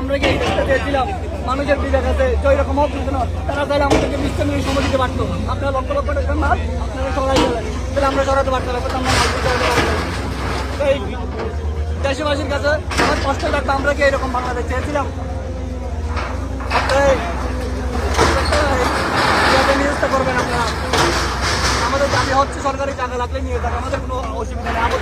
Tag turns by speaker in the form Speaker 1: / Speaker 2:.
Speaker 1: আমরা গিয়ে এই দেশটা চেয়েছিলাম। মানুষের বিবেক আছে যে ওই রকম হোক না তারা চাইলে আমাদেরকে বিশ মিনিট সময় দিতে পারতো। আপনারা লক্ষ লক্ষ টাকা মাল, আপনারা সরাই গেলেন তাহলে আমরা সরাতে পারতাম এখন আমরা মাল দিতে পারতাম। তো এই দেশবাসীর কাছে আমার কষ্ট লাগতো আমরা কি এরকম বাংলাদেশ চেয়েছিলাম। আপনারা করবেন আপনারা। আমাদের দাবি হচ্ছে সরকারি টাকা লাগলে নিয়ে যাবে আমাদের কোনো অসুবিধা নেই আপত্তি নেই।